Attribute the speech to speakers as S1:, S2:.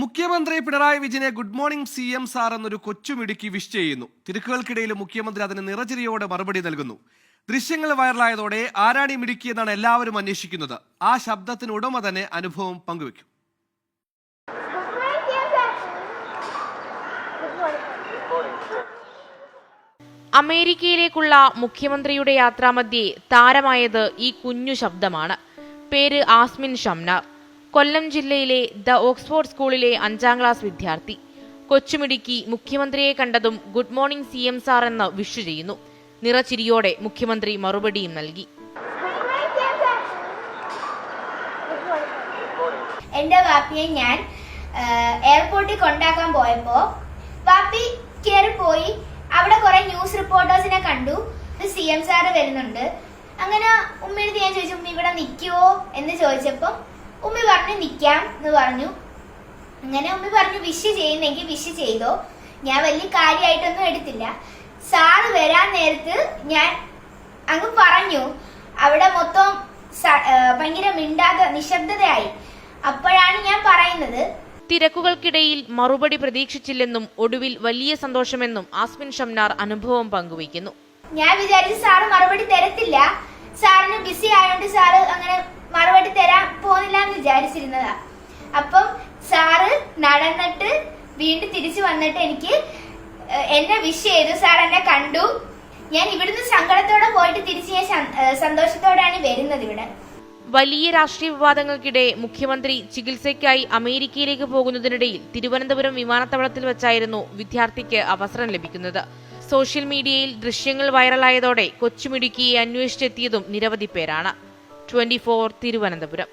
S1: മുഖ്യമന്ത്രി പിണറായി വിജയനെ good morning C M sir എന്നൊരു കൊച്ചുമിടുക്കി വിഷ് ചെയ്യുന്നു. തിരക്കുകൾക്കിടയിൽ മുഖ്യമന്ത്രി അതിന് നിറചിരിയോടെ മറുപടി നൽകുന്നു. ദൃശ്യങ്ങൾ വൈറലായതോടെ ആരാണി മിടുക്കി എന്നാണ് എല്ലാവരും അന്വേഷിക്കുന്നത്. ആ ശബ്ദത്തിന് ഉടമ തന്നെ അനുഭവം പങ്കുവെക്കും.
S2: അമേരിക്കയിലേക്കുള്ള മുഖ്യമന്ത്രിയുടെ യാത്രാമധ്യേ താരമായത് ഈ കുഞ്ഞു ശബ്ദമാണ്. പേര് ആസ്മിൻ ഷംനാർ. കൊല്ലം ജില്ലയിലെ ദ ഓക്സ്ഫോർഡ് സ്കൂളിലെ അഞ്ചാം ക്ലാസ് വിദ്യാർത്ഥി. കൊച്ചുമിടുക്കി മുഖ്യമന്ത്രിയെ കണ്ടതും good morning C M sir എന്ന് വിഷു ചെയ്യുന്നു. നിറച്ചിരിയോടെ മുഖ്യമന്ത്രി മറുപടിയും നൽകി.
S3: എന്റെ വാപ്പിയെ ഞാൻ എയർപോർട്ടിൽ കൊണ്ടാക്കാൻ പോയപ്പോ വാപ്പി കയറി പോയി. അവിടെ കുറെ ന്യൂസ് റിപ്പോർട്ടേഴ്സിനെ കണ്ടു. സി എം സാറ് വരുന്നുണ്ട്. അങ്ങനെ ഉമ്മയെടുത്ത് ഞാൻ ചോദിച്ചു ഇവിടെ നിൽക്കുവോ? എന്ന് ചോദിച്ചപ്പോ ഉമ്മി പറഞ്ഞു നിക്കാം എന്ന് പറഞ്ഞു. അങ്ങനെ ഉമ്മി പറഞ്ഞു വിഷ് ചെയ്യുന്നെങ്കിൽ വിഷ് ചെയ്തോ. ഞാൻ വലിയ കാര്യമായിട്ടൊന്നും എടുത്തില്ല. സാറ് വരാൻ നേരത്ത് ഞാൻ അങ്ങ് പറഞ്ഞു. അവിടെ മൊത്തം ഭയങ്കര മിണ്ടാതെ നിശബ്ദതയായി. അപ്പോഴാണ് ഞാൻ പറയുന്നത്.
S2: തിരക്കുകൾക്കിടയിൽ മറുപടി പ്രതീക്ഷിച്ചില്ലെന്നും ഒടുവിൽ വലിയ സന്തോഷമെന്നും ആസ്മിൻ ഷംനാർ അനുഭവം പങ്കുവയ്ക്കുന്നു.
S3: ഞാൻ വിചാരിച്ചു സാറ് മറുപടി തരത്തില്ല. സാറിന് ബിസി ആയതുകൊണ്ട് സാറ് അങ്ങനെ എന്ന് വിചാരിച്ചിരുന്നതാ. അപ്പം സാറ് നടന്നിട്ട് വീണ്ടും തിരിച്ചു വന്നിട്ട് എനിക്ക് എന്നെ വിഷ് ചെയ്തു. സാർ എന്നെ കണ്ടു. ഞാൻ ഇവിടുന്ന് സങ്കടത്തോടെ പോയിട്ട് തിരിച്ച് ഞാൻ സന്തോഷത്തോടെയാണ് വരുന്നത് ഇവിടെ.
S2: വലിയ രാഷ്ട്രീയ വിവാദങ്ങൾക്കിടെ മുഖ്യമന്ത്രി ചികിത്സയ്ക്കായി അമേരിക്കയിലേക്ക് പോകുന്നതിനിടയിൽ തിരുവനന്തപുരം വിമാനത്താവളത്തിൽ വെച്ചായിരുന്നു വിദ്യാർത്ഥിക്ക് അവസരം ലഭിക്കുന്നത്. സോഷ്യൽ മീഡിയയിൽ ദൃശ്യങ്ങൾ വൈറലായതോടെ കൊച്ചുമിടുക്കിയെ അന്വേഷിച്ചെത്തിയതും നിരവധി പേരാണ്. ട്വന്റി തിരുവനന്തപുരം.